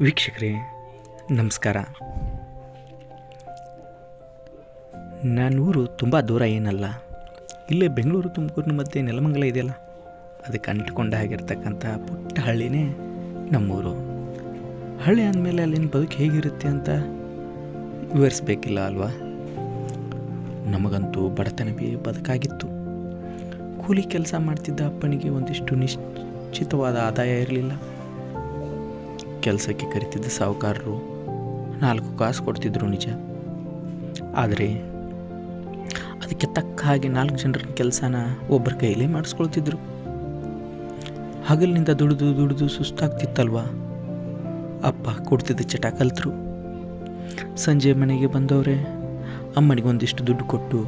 ವೀಕ್ಷಕರೇ, ನಮಸ್ಕಾರ. ನಾನೂರು ತುಂಬ ದೂರ ಏನಲ್ಲ. ಇಲ್ಲೇ ಬೆಂಗಳೂರು ತುಮಕೂರಿನ ಮಧ್ಯೆ ನೆಲಮಂಗಲ ಇದೆಯಲ್ಲ? ಅದಕ್ಕೆ ಅಂಟ್ಕೊಂಡ ಆಗಿರ್ತಕ್ಕಂಥ ಪುಟ್ಟ ಹಳ್ಳಿನೇ ನಮ್ಮೂರು. ಹಳ್ಳಿ ಅಂದಮೇಲೆ ಅಲ್ಲಿನ ಬದುಕು ಹೇಗಿರುತ್ತೆ ಅಂತ ವಿವರಿಸ್ಬೇಕಿಲ್ಲ ಅಲ್ವಾ? ನಮಗಂತೂ ಬಡತನವೇ ಬದುಕಾಗಿತ್ತು. ಕೂಲಿ ಕೆಲಸ ಮಾಡ್ತಿದ್ದ ಅಪ್ಪನಿಗೆ ಒಂದಿಷ್ಟು ನಿಶ್ಚಿತವಾದ ಆದಾಯ ಇರಲಿಲ್ಲ. ಕೆಲಸಕ್ಕೆ ಕರಿತಿದ್ದ ಸಾಹುಕಾರರು ನಾಲ್ಕು ಕಾಸು ಕೊಡ್ತಿದ್ರು ನಿಜ. ಆದರೆ ಅದಕ್ಕೆ ತಕ್ಕ ಹಾಗೆ ನಾಲ್ಕು ಜನರ ಕೆಲಸನ ಒಬ್ಬರ ಕೈಲೇ ಮಾಡಿಸ್ಕೊಳ್ತಿದ್ರು. ಹಗಲಿನಿಂದ ದುಡಿದು ದುಡಿದು ಸುಸ್ತಾಗ್ತಿತ್ತಲ್ವ? ಅಪ್ಪ ಕೊಡ್ತಿದ್ದ ಚಟ ಕಲ್ತರು. ಸಂಜೆ ಮನೆಗೆ ಬಂದವರೇ, ಅಮ್ಮನಿಗೆ ಒಂದಿಷ್ಟು ದುಡ್ಡು ಕೊಟ್ಟು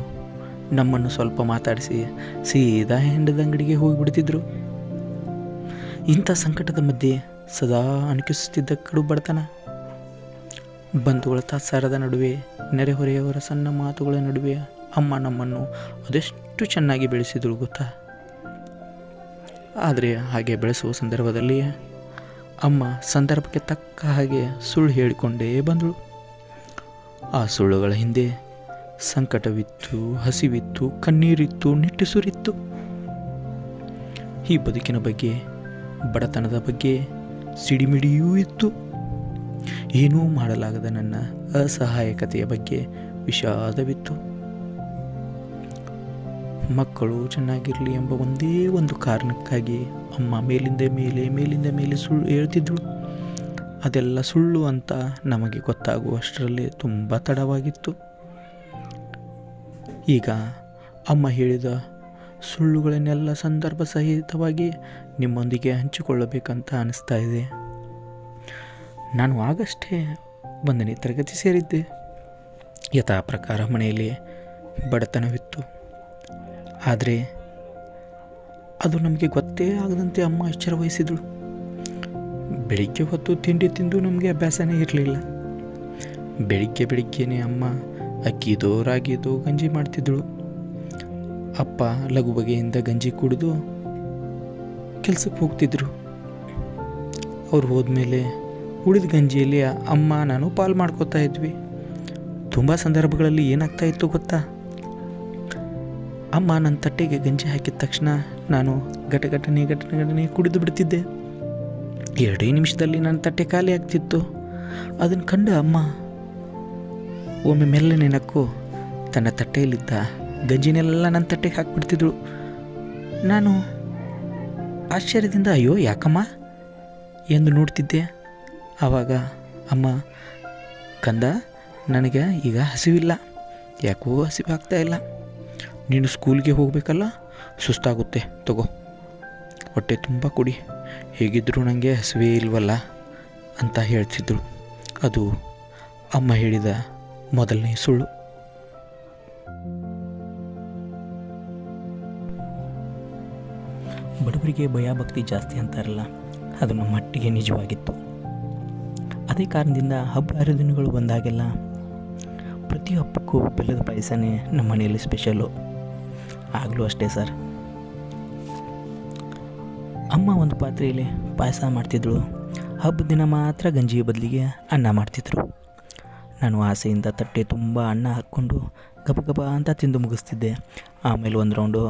ನಮ್ಮನ್ನು ಸ್ವಲ್ಪ ಮಾತಾಡಿಸಿ ಸೀದಾ ಹೆಂಡದ ಅಂಗಡಿಗೆ ಹೋಗಿಬಿಡ್ತಿದ್ರು. ಇಂಥ ಸಂಕಟದ ಮಧ್ಯೆ ಸದಾ ಅಣಕಿಸುತ್ತಿದ್ದ ಕಡು ಬಡತನ ಬಂಧುಗಳ ತಾತ್ಸಾರದ ನಡುವೆ ನೆರೆಹೊರೆಯವರ ಸಣ್ಣ ಮಾತುಗಳ ನಡುವೆ ಅಮ್ಮ ನಮ್ಮನ್ನು ಅದೆಷ್ಟು ಚೆನ್ನಾಗಿ ಬೆಳೆಸಿದಳು ಗೊತ್ತಾ? ಆದರೆ ಹಾಗೆ ಬೆಳೆಸುವ ಸಂದರ್ಭದಲ್ಲಿ ಅಮ್ಮ ಸಂದರ್ಭಕ್ಕೆ ತಕ್ಕ ಹಾಗೆ ಸುಳ್ಳು ಹೇಳಿಕೊಂಡೇ ಬಂದಳು. ಆ ಸುಳ್ಳುಗಳ ಹಿಂದೆ ಸಂಕಟವಿತ್ತು, ಹಸಿವಿತ್ತು, ಕಣ್ಣೀರಿತ್ತು, ನಿಟ್ಟುಸುರಿತ್ತು. ಈ ಬದುಕಿನ ಬಗ್ಗೆ, ಬಡತನದ ಬಗ್ಗೆ ಸಿಡಿಮಿಡಿಯೂ ಇತ್ತು. ಏನೂ ಮಾಡಲಾಗದ ನನ್ನ ಅಸಹಾಯಕತೆಯ ಬಗ್ಗೆ ವಿಷಾದವಿತ್ತು. ಮಕ್ಕಳು ಚೆನ್ನಾಗಿರಲಿ ಎಂಬ ಒಂದೇ ಒಂದು ಕಾರಣಕ್ಕಾಗಿ ಅಮ್ಮ ಮೇಲಿಂದ ಮೇಲೆ ಮೇಲಿಂದ ಮೇಲೆ ಸುಳ್ಳು ಹೇಳ್ತಿದ್ಳು. ಅದೆಲ್ಲ ಸುಳ್ಳು ಅಂತ ನಮಗೆ ಗೊತ್ತಾಗುವಷ್ಟರಲ್ಲಿ ತುಂಬ ತಡವಾಗಿತ್ತು. ಈಗ ಅಮ್ಮ ಹೇಳಿದ ಸುಳ್ಳುಗಳನ್ನೆಲ್ಲ ಸಂದರ್ಭ ಸಹಿತವಾಗಿ ನಿಮ್ಮೊಂದಿಗೆ ಹಂಚಿಕೊಳ್ಳಬೇಕಂತ ಅನಿಸ್ತಾ ಇದೆ. ನಾನು ಆಗಷ್ಟೇ ಒಂದನೇ ತರಗತಿ ಸೇರಿದ್ದೆ. ಯಥಾ ಪ್ರಕಾರ ಮನೆಯಲ್ಲಿ ಬಡತನವಿತ್ತು. ಆದರೆ ಅದು ನಮಗೆ ಗೊತ್ತೇ ಆಗದಂತೆ ಅಮ್ಮ ಎಚ್ಚರ ವಹಿಸಿದಳು ಬೆಳಿಗ್ಗೆ ಹೊತ್ತು ತಿಂಡಿ ತಿಂದು ನಮಗೆ ಅಭ್ಯಾಸನೇ ಇರಲಿಲ್ಲ. ಬೆಳಿಗ್ಗೆ ಬೆಳಿಗ್ಗೆನೇ ಅಮ್ಮ ಅಕ್ಕಿದೋ ರಾಗಿದೋ ಗಂಜಿ ಮಾಡ್ತಿದ್ದಳು ಅಪ್ಪ ಲಘು ಬಗೆಯಿಂದ ಗಂಜಿ ಕುಡಿದು ಕೆಲಸಕ್ಕೆ ಹೋಗ್ತಿದ್ರು. ಅವ್ರು ಹೋದ್ಮೇಲೆ ಉಳಿದ ಗಂಜಿಯಲ್ಲಿ ಅಮ್ಮ ನಾನು ಪಾಲು ಮಾಡ್ಕೋತಾ ಇದ್ವಿ. ತುಂಬ ಸಂದರ್ಭಗಳಲ್ಲಿ ಏನಾಗ್ತಾ ಇತ್ತು ಗೊತ್ತಾ? ಅಮ್ಮ ನನ್ನ ತಟ್ಟೆಗೆ ಗಂಜಿ ಹಾಕಿದ ತಕ್ಷಣ ನಾನು ಘಟಘಟನೆ ಘಟನೆ ಕುಡಿದು ಬಿಡ್ತಿದ್ದೆ. ಎರಡೇ ನಿಮಿಷದಲ್ಲಿ ನನ್ನ ತಟ್ಟೆ ಖಾಲಿ ಆಗ್ತಿತ್ತು. ಅದನ್ನು ಕಂಡು ಅಮ್ಮ ಒಮ್ಮೆ ಮೆಲ್ಲನೆ ನಕ್ಕು ತನ್ನ ತಟ್ಟೆಯಲ್ಲಿದ್ದ ಗಂಜಿನೆಲ್ಲ ನನ್ನ ತಟ್ಟೆಗೆ ಹಾಕಿಬಿಡ್ತಿದ್ಳು. ನಾನು ಆಶ್ಚರ್ಯದಿಂದ, ಅಯ್ಯೋ, ಯಾಕಮ್ಮ? ಎಂದು ನೋಡ್ತಿದ್ದೆ. ಆವಾಗ, ಅಮ್ಮ, ಕಂದ, ನನಗೆ ಈಗ ಹಸಿವಿಲ್ಲ. ಯಾಕೋ ಹಸಿವು ಆಗ್ತಾ ಇಲ್ಲ. ನೀನು ಸ್ಕೂಲ್ಗೆ ಹೋಗಬೇಕಲ್ಲ? ಸುಸ್ತಾಗುತ್ತೆ. ತಗೋ. ಹೊಟ್ಟೆ ತುಂಬ ಕುಡಿ. ಹೇಗಿದ್ದರೂ ನನಗೆ ಹಸಿವೇ ಇಲ್ವಲ್ಲ? ಅಂತ ಹೇಳ್ತಿದ್ರು ಅದು ಅಮ್ಮ ಹೇಳಿದ ಮೊದಲನೇ ಸುಳ್ಳು. ಬಡವರಿಗೆ ಭಯಭಕ್ತಿ ಜಾಸ್ತಿ ಅಂತಾರಲ್ಲ, ಅದು ನಮ್ಮ ಮಟ್ಟಿಗೆ ನಿಜವಾಗಿತ್ತು. ಅದೇ ಕಾರಣದಿಂದ ಹಬ್ಬ ಹರಿದಿನಗಳು ಬಂದಾಗೆಲ್ಲ ಪ್ರತಿ ಹಬ್ಬಕ್ಕೂ ಬೆಲ್ಲದ ಪಾಯಸನೇ ನಮ್ಮ ಮನೆಯಲ್ಲಿ ಸ್ಪೆಷಲ್ಲು ಆಗಲೂ ಅಷ್ಟೇ ಸರ್ ಅಮ್ಮ ಒಂದು ಪಾತ್ರೆಯಲ್ಲಿ ಪಾಯಸ ಮಾಡ್ತಿದ್ಳು. ಹಬ್ಬ ದಿನ ಮಾತ್ರ ಗಂಜಿ ಬದಲಿಗೆ ಅನ್ನ ಮಾಡ್ತಿದ್ರು. ನಾನು ಆಸೆಯಿಂದ ತಟ್ಟೆ ತುಂಬ ಅನ್ನ ಹಾಕ್ಕೊಂಡು ಗಬ ಗಬ ಅಂತ ತಿಂದು ಮುಗಿಸ್ತಿದ್ದೆ. ಆಮೇಲೆ ಒಂದು ರೌಂಡು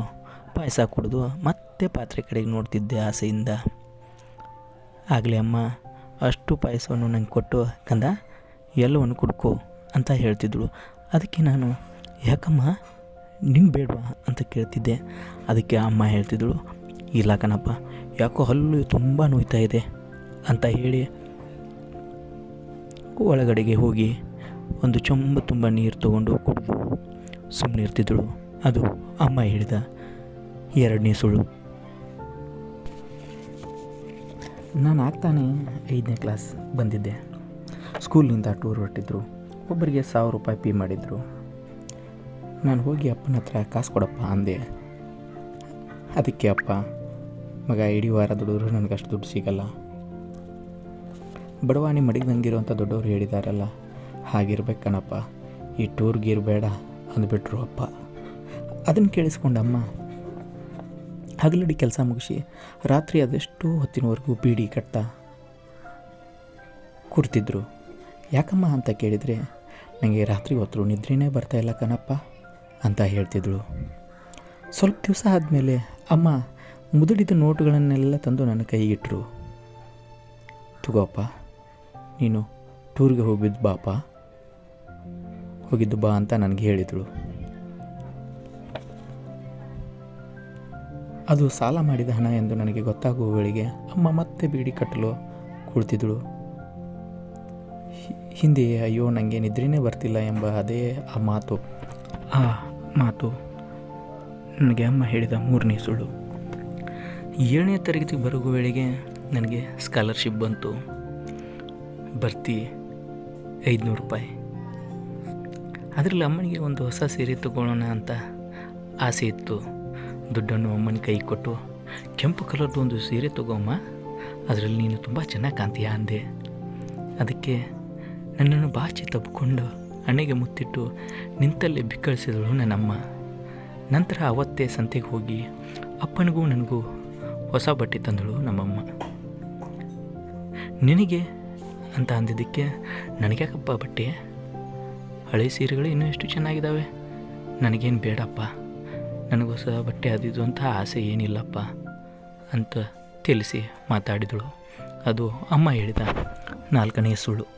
ಪಾಯಸ ಕುಡಿದು ಮತ್ತೆ ಪಾತ್ರೆ ಕಡೆಗೆ ನೋಡ್ತಿದ್ದೆ ಆಸೆಯಿಂದ. ಆಗಲೇ ಅಮ್ಮ, ಅಷ್ಟು ಪಾಯಸವನ್ನು ನಂಗೆ ಕೊಟ್ಟು ಕಂದ, ಎಲ್ಲವನ್ನು ಕುಡ್ಕೋ ಅಂತ ಹೇಳ್ತಿದ್ಳು. ಅದಕ್ಕೆ ನಾನು, ಯಾಕಮ್ಮ, ನಿಂಗೆ ಬೇಡವಾ ಅಂತ ಕೇಳ್ತಿದ್ದೆ. ಅದಕ್ಕೆ ಅಮ್ಮ ಹೇಳ್ತಿದ್ಳು, ಇಲ್ಲ ಕಣಪ್ಪ, ಯಾಕೋ ಹಲ್ಲು ತುಂಬ ನೋಯ್ತಾ ಇದೆ ಅಂತ ಹೇಳಿ ಒಳಗಡೆಗೆ ಹೋಗಿ ಒಂದು ಚೊಂಬು ತುಂಬ ನೀರು ತಗೊಂಡು ಕುಡಿದು ಸುಮ್ಮನೆ ಇರ್ತಿದ್ದಳು ಅದು ಅಮ್ಮ ಹೇಳಿದ ಎರಡನೇ ಸುಳ್ಳು. ನಾನು ಆಗ್ತಾನೆ ಐದನೇ ಕ್ಲಾಸ್ ಬಂದಿದ್ದೆ. ಸ್ಕೂಲ್ನಿಂದ ಟೂರ್ ಹೊರಟಿದ್ರು. ಒಬ್ಬರಿಗೆ ಸಾವಿರ ರೂಪಾಯಿ ಪೇ ಮಾಡಿದರು. ನಾನು ಹೋಗಿ ಅಪ್ಪನ ಹತ್ರ ಕಾಸು ಕೊಡಪ್ಪ ಅಂದೆ. ಅದಕ್ಕೆ ಅಪ್ಪ, ಮಗ, ಇಡೀ ವಾರ ದುಡಿದ್ರು ನನಗೆ ಅಷ್ಟು ದುಡ್ಡು ಸಿಗಲ್ಲ. ಬಡವಾಣಿ ಮಡಿಗ್ದಂಗಿರುವಂಥ ದೊಡ್ಡವರು ಹೇಳಿದಾರಲ್ಲ, ಹಾಗಿರ್ಬೇಕು ಕಣಪ್ಪ, ಈ ಟೂರ್ ಗೀರ್ ಬೇಡ ಅಂದ್ಬಿಟ್ರು ಅಪ್ಪ. ಅದನ್ನು ಕೇಳಿಸ್ಕೊಂಡಮ್ಮ ಹಗಲಡಿ ಕೆಲಸ ಮುಗಿಸಿ ರಾತ್ರಿ ಅದೆಷ್ಟೋ ಹೊತ್ತಿನವರೆಗೂ ಬೀಡಿ ಕಟ್ತಾ ಕೂರ್ತಿದ್ರು. ಯಾಕಮ್ಮ ಅಂತ ಕೇಳಿದರೆ ನನಗೆ ರಾತ್ರಿ ಹೊತ್ತು ನಿದ್ರೆನೇ ಬರ್ತಾ ಇಲ್ಲ ಕಣಪ್ಪ ಅಂತ ಹೇಳ್ತಿದ್ಳು. ಸ್ವಲ್ಪ ದಿವಸ ಆದಮೇಲೆ ಅಮ್ಮ ಮುದುಡಿದ ನೋಟುಗಳನ್ನೆಲ್ಲ ತಂದು ನನ್ನ ಕೈಗಿಟ್ರು ತಗೋಪ್ಪ, ನೀನು ಟೂರ್ಗೆ ಹೋಗಿದ್ದು ಬಾಪ, ಹೋಗಿದ್ದು ಬಾ ಅಂತ ನನಗೆ ಹೇಳಿದಳು. ಅದು ಸಾಲ ಮಾಡಿದ ಹಣ ಎಂದು ನನಗೆ ಗೊತ್ತಾಗುವ ವೇಳೆಗೆ ಅಮ್ಮ ಮತ್ತೆ ಬೀಡಿ ಕಟ್ಟಲು ಕುಳಿತಿದ್ದಳು ಹಿಂದೆ ಹಿಂದೆಯೇ, ಅಯ್ಯೋ ನನಗೆ ನಿದ್ರೆನೇ ಬರ್ತಿಲ್ಲ ಎಂಬ ಅದೇ ಆ ಮಾತು. ಆ ಮಾತು ನನಗೆ ಅಮ್ಮ ಹೇಳಿದ ಮೂರನೇ ಸುಳ್ಳು. ಏಳನೇ ತರಗತಿಗೆ ಬರುವ ವೇಳೆಗೆ ನನಗೆ ಸ್ಕಾಲರ್ಶಿಪ್ ಬಂತು. ಬರ್ತಿ ಐದುನೂರು ರೂಪಾಯಿ. ಅದರಲ್ಲಿ ಅಮ್ಮನಿಗೆ ಒಂದು ಹೊಸ ಸೀರೆ ತಗೊಳ್ಳೋಣ ಅಂತ ಆಸೆ ಇತ್ತು. ದುಡ್ಡನ್ನು ಅಮ್ಮನ ಕೈ ಕೊಟ್ಟು ಕೆಂಪು ಕಲರ್ದು ಒಂದು ಸೀರೆ ತಗೋಮ್ಮ. ಅದರಲ್ಲಿ ನೀನು ತುಂಬ ಚೆನ್ನಾಗಿ ಕಾಣ್ತೀಯ ಅಂದೆ. ಅದಕ್ಕೆ ನನ್ನನ್ನು ಬಾಚಿ ತಬ್ಕೊಂಡು ಹಣೆಗೆ ಮುತ್ತಿಟ್ಟು ನಿಂತಲ್ಲಿ ಬಿಕ್ಕಳಿಸಿದಳು ನನ್ನಮ್ಮ. ನಂತರ ಅವತ್ತೇ ಸಂತೆಗೆ ಹೋಗಿ ಅಪ್ಪನಿಗೂ ನನಗೂ ಹೊಸ ಬಟ್ಟೆ ತಂದಳು ನಮ್ಮಮ್ಮ. ನಿನಗೆ ಅಂತ ಅಂದಿದ್ದಕ್ಕೆ ನನಗ್ಯಾಕಪ್ಪ ಬಟ್ಟೆ? ಹಳೆ ಸೀರೆಗಳು ಇನ್ನೂ ಎಷ್ಟು ಚೆನ್ನಾಗಿದ್ದಾವೆ ನನಗೇನು ಬೇಡಪ್ಪ. ನನಗೆ ಸಹ ಬಟ್ಟೆ ಅದಿದು ಅಂತ ಆಸೆ ಏನಿಲ್ಲಪ್ಪ ಅಂತ ತಿಳಿಸಿ ಮಾತಾಡಿದಳು. ಅದು ಅಮ್ಮ ಹೇಳಿದ ನಾಲ್ಕನೇ ಸುಳ್ಳು.